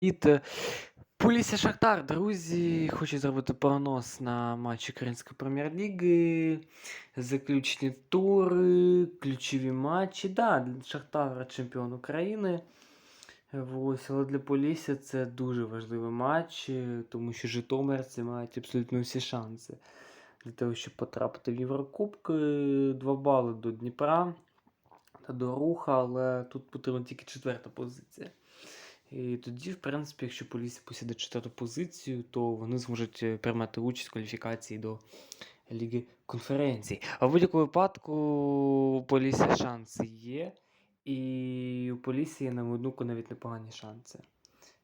Привіт. Полісся Шахтар, друзі. Хочу зробити прогноз на матч Української прем'єр-ліги. Заключні тури, ключові матчі. Да, Шахтар чемпіон України. Ось, але для Полісся це дуже важливий матч, тому що Житомирці мають абсолютно всі шанси для того, щоб потрапити в Єврокубки. Два бали до Дніпра та до Руха, але тут потрібна тільки четверта позиція. І тоді, в принципі, якщо Полісся посіде четверту позицію, то вони зможуть е, приймати участь в кваліфікації до Ліги конференцій. А в будь-якому випадку у Полісся шанси є. І у Полісся є, на мою навіть непогані шанси.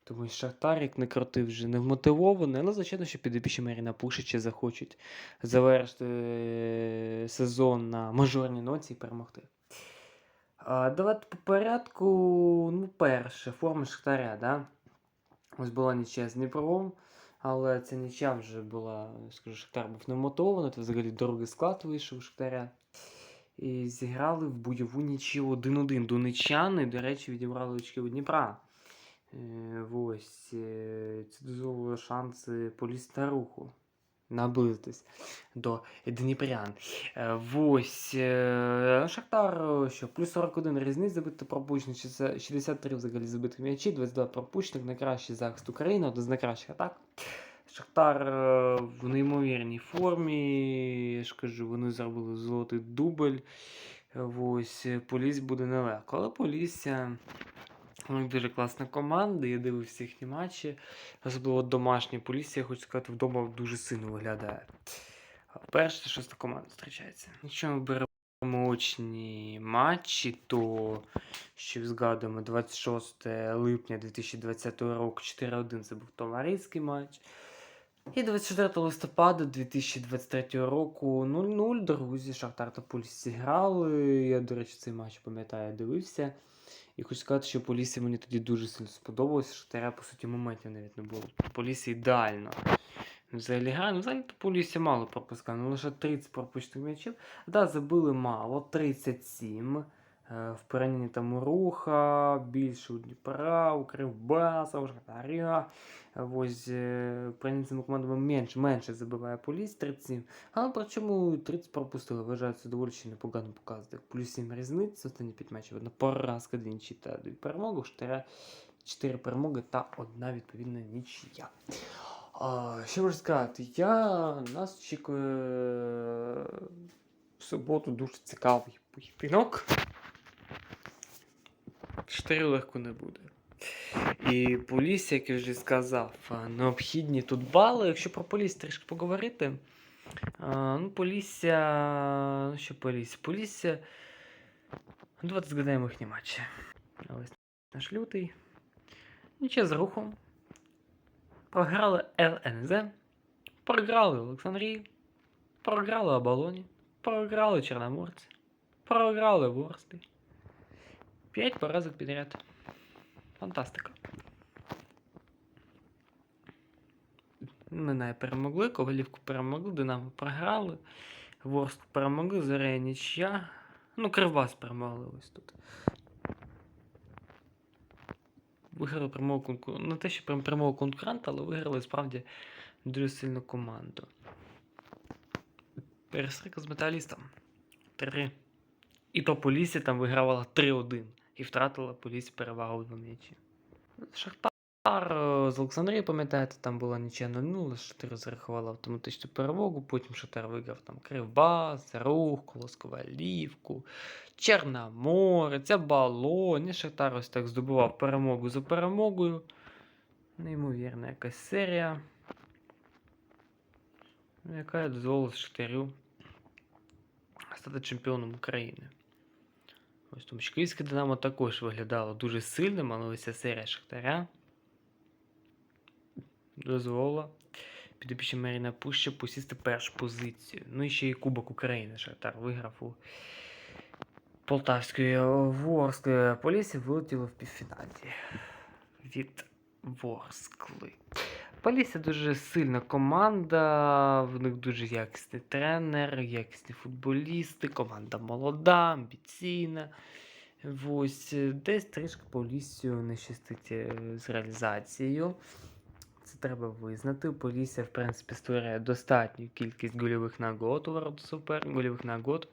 Тому що Шахтар, як не крути, вже не вмотивований, але звичайно, що підопічні Маріна Пушича захочуть завершити е, сезон на мажорній ноці і перемогти. Давайте по порядку. Ну, перше, форма Шахтаря, да? Ось була нічия з Дніпром, але ця нічия вже була, скажу, Шахтар був не вмотивований, це взагалі другий склад вийшов у Шахтаря. І зіграли в бойову нічию 1-1. Донечани, до речі, відібрали очки у Дніпра. Е, ось. е, Це дозволило шанси полізти на руху. Наблизитись до Дніпрян. Е, Ось. е, Шахтар, що плюс 41 різниць забити пропущених, 63 взагалі забитих м'ячі, 22 пропущених, найкращий захист України, один з найкращих атак. Шахтар е, в неймовірній формі. Я ж кажу, вони зробили золотий дубль. Ось, Поліс буде нелегко. Але Полісся. У них дуже класна команда, я дивився їхні матчі. Особливо домашні Полісся, я хочу сказати, вдома дуже сильно виглядає. Перша, шоста команда зустрічається. Якщо ми беремо очні матчі, то що згадуємо 26 липня 2020 року 4-1 це був товариський матч. І 24 листопада 2023 року 0-0, друзі, Шахтар та Пульс зіграли. Я, до речі, цей матч пам'ятаю, дивився. І хочу сказати, що Полісі мені тоді дуже сильно сподобалося. Шахтаря, по суті, моментів навіть не було. Полісі ідеально. Взагалі грає, ну взагалі то Полісі мало пропускає, ну лише 30 пропущених м'ячів. Да, забили мало, 37. Е, В порівнянні там Руха, більше у Дніпра, у Кривбаса, у Шахтаря. Ось е, цими командами менше, менше забиває Поліс 37. Але причому 30 пропустили, вважаю, це доволі ще непогано показує. Плюс 7 різниць, останні 5 матчів, одна поразка, дві нічі та дві перемоги, у Шахтаря 4 перемоги та одна відповідна нічия. А, що можу сказати? Я нас очікує в суботу дуже цікавий поєдинок. Штирю легко не буде. І Полісся, як я вже сказав, необхідні тут бали. Якщо про Полісся трішки поговорити. Ну, Полісся. Ну, що Полісся? Полісся. Ну, Давайте згадаємо їхні матчі. Ось наш лютий. Нічого з рухом. Програли ЛНЗ. Програли Олександрії. Програли Оболоні. Програли Чорноморці. Програли Ворсклі. П'ять поразок підряд. Фантастика. Мене перемогли, Ковалівку перемогли, Динамо програли, Ворск перемогли, Зарея нічия. Ну, Кривбас перемогли ось тут. Виграли прямого конкурента. Не те, що прям прямого конкурента, але виграли справді дуже сильну команду. Перестрика з металістом. 3. І то Полісся там вигравала 3-1 і втратила Полісся перевагу в два м'ячі. Шахтар е, з Олександрії, пам'ятаєте, там була нічия 0-0, Шахтар зарахувала автоматичну перемогу, потім Шахтар виграв там Кривбас, Рух, Колосковалівку, Чорноморець, Оболонь, і Шахтар ось так здобував перемогу за перемогою. Неймовірна якась серія, яка дозволила Шахтарю стати чемпіоном України. Ось тому що Київське Динамо також виглядало дуже сильним, але ось ця серія Шахтаря дозволила підопічній Маріна Пуща посісти першу позицію. Ну і ще й Кубок України Шахтар виграв у Полтавської Ворскли. Полісся вилетіло в півфіналі від Ворскли. Полісся дуже сильна команда, в них дуже якісний тренер, якісні футболісти, команда молода, амбіційна. Ось е, десь трішки Поліссю не щастить е, з реалізацією. Це треба визнати. Полісся, в принципі, створює достатню кількість гольових нагод у ворот супер... гольових нагод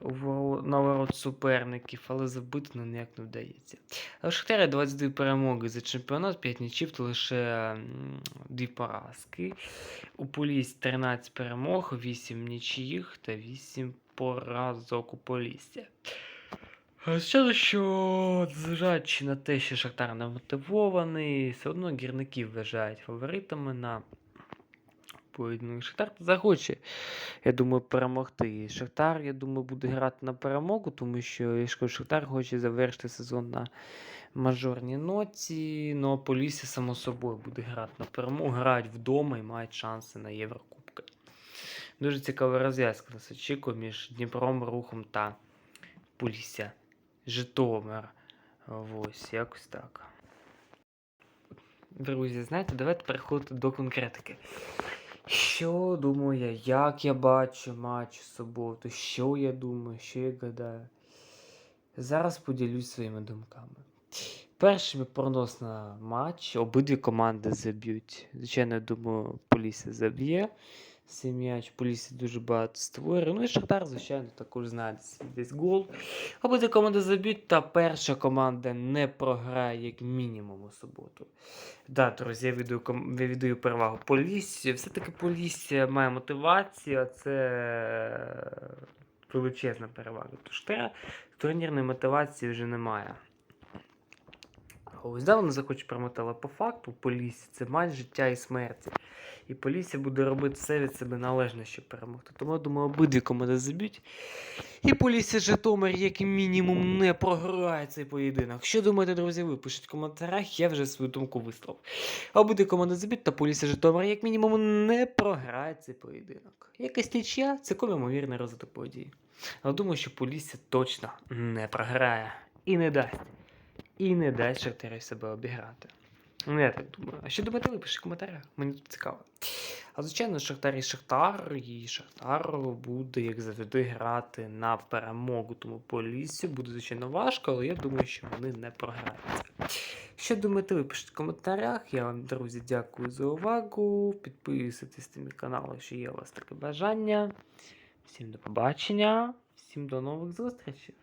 на ворот суперників, але забити ну, ніяк не вдається. У Шахтаря 22 перемоги за чемпіонат, 5 нічів, то лише 2 поразки. У Поліс 13 перемог, 8 нічиїх та 8 поразок у Полісся. Звичайно, що зважаючи на те, що Шахтар не мотивований, все одно гірників вважають фаворитами на поєдинок. Шахтар захоче, я думаю, перемогти. Шахтар, я думаю, буде грати на перемогу, тому що Шахтар хоче завершити сезон на мажорній ноті. Ну а Полісся, само собою, буде грати на перемогу, грають вдома і мають шанси на Єврокубки. Дуже цікава розв'язка нас очікує між Дніпром, Рухом та Полісся. Житомир. Ось, якось так. Друзі, знаєте, давайте переходити до конкретики. Що думаю я, як я бачу матч в суботу, що я думаю, що я гадаю. Зараз поділюсь своїми думками. Перший прогноз на матч. Обидві команди заб'ють. Звичайно, я думаю, Полісся заб'є цей м'яч. Полісся дуже багато створює. Ну і Шахтар, звичайно, також знає десь гол. Обидві команди заб'ють, та перша команда не програє як мінімум у суботу. Да, друзі, я віддаю, я віддаю перевагу Поліссі. Все-таки Полісся має мотивацію, а це величезна перевага. Тож турнірної мотивації вже немає. Ось да, захочуть перемотати, але по факту Полісся це матч життя і смерті. І Полісся буде робити все від себе належне, щоб перемогти. Тому я думаю, обидві команди заб'ють. І Полісся Житомир, як мінімум, не програє цей поєдинок. Що думаєте, друзі, ви пишіть в коментарях, я вже свою думку висловив. Обидві команди заб'ють, та Полісся Житомир, як мінімум, не програє цей поєдинок. Якась нічия, цілком ймовірний розвиток подій. Але думаю, що Полісся точно не програє. І не дасть. І не дасть Шахтарю себе обіграти. Ну, я так думаю. А що думаєте ви? Пишіть в коментарях, мені тут цікаво. А звичайно, Шахтар і Шахтар, і Шахтар буде, як завжди, грати на перемогу. Тому по лісі буде, звичайно, важко, але я думаю, що вони не програють. Що думаєте, ви пишіть в коментарях. Я вам, друзі, дякую за увагу. Підписуйтесь на мій канал, якщо є у вас таке бажання. Всім до побачення, всім до нових зустрічей.